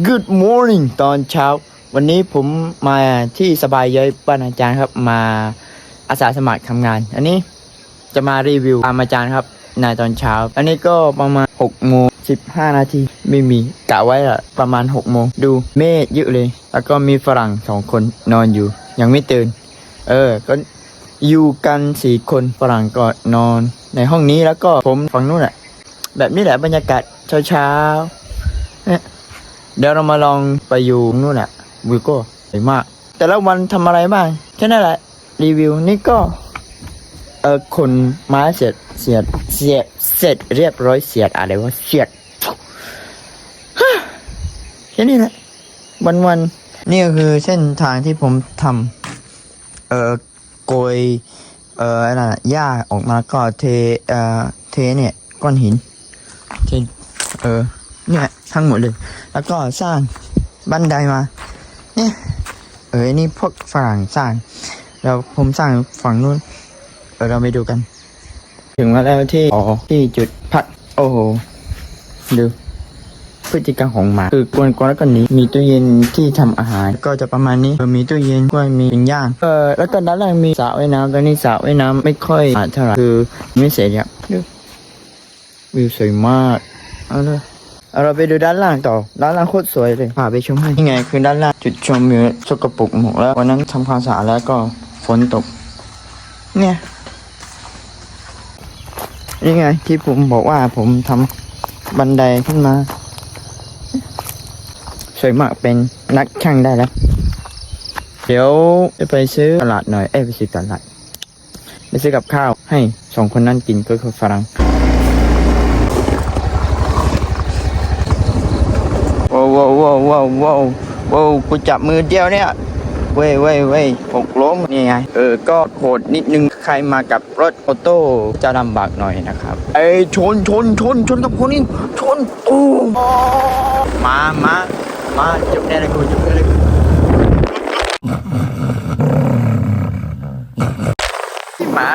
Good morning ตอนเช้า วันนี้ผมมาที่สบายย้ยบ้านอาจารย์ครับ มาอาสาสมัครทำงาน อันนี้จะมารีวิวตามอาจารย์ครับในตอนเช้า อันนี้ก็ประมาณ6โมง15 นาที ไม่มีกะไว้ละประมาณ6โมงดูเมฆเยอะเลย แล้วก็มีฝรั่งสองคนนอนอยู่ ยังไม่ตื่น เออ ก็อยู่กันสี่คนฝรั่งก็นอน ในห้องนี้แล้วก็ผมฝั่งนู้นแหละแบบนี้แหละบรรยากาศเช้าๆ เดี๋ยวเรามาลองไปอยู่นู่นแหละวิวก็สวยมาก แต่ละวันทำอะไรบ้างแค่นั้นแหละ รีวิวนี่ก็เออคนไม้เสร็จเสียดเสียดเสร็จเรียบร้อยเสียดอะไรวะเสียดแค่นี้แหละวันวันนี่ก็คือเส้นทางที่ผมทำเออโกยเอ่ออะไรนะหญ้าออกมาก็เทเอ่อเทเนี่ยก้อนหินเทเออเนี่ยทั้งหมดเลย แล้วก็สร้างบันไดมา เนี่ย เออนี่พวกฝรั่งสร้าง แล้วผมสร้างฝั่งนู้น เออเราไปดูกัน ถึงมาแล้วที่อ๋อที่จุดพัก โอ้โห ดูพฤติกรรมของหมาคือกวนกวนแล้วก็หนีมีตู้เย็นที่ทำอาหาร ก็จะประมาณนี้มีตู้เย็นก็มีปิ้งย่างเออแล้วก็ด้านล่างมีสระว่ายน้ำตอนนี้สระว่ายน้ำไม่ค่อยอาเท่าไหร่คือไม่เสร็จครับดูวิวสวยมากเอาเลย เราไปดูด้านล่างต่อ ด้านล่างโคตรสวยเลยพาไปชมให้นี่ไง คือด้านล่างจุดชมวิวสกปรกหมดแล้ววันนั้นทำความสะอาดแล้วก็ฝนตก เนี่ยนี่ไง ที่ผมบอกว่าผมทำบันไดขึ้นมา สวยมากเป็นนักช่างได้แล้ว เดี๋ยวจะไปซื้อตลาดหน่อย เอ้ไปซื้อตลาดไปซื้อกับข้าวให้สองคนนั้นกินก็คือฝรั่งว้าวว้าวว้าวว้าวกูจับมือเดียวเนี่ยเว้ยเว้ยเว้ยหกล้มนี่ไง เออ ก็โหดนิดนึง ใครมากับรถออโต้จะลำบากหน่อยนะครับเอ้ยชนชนชนชนกับคนนี้ชนตูมมามามาจุดได้เลยกูจุดได้เลยกูหมา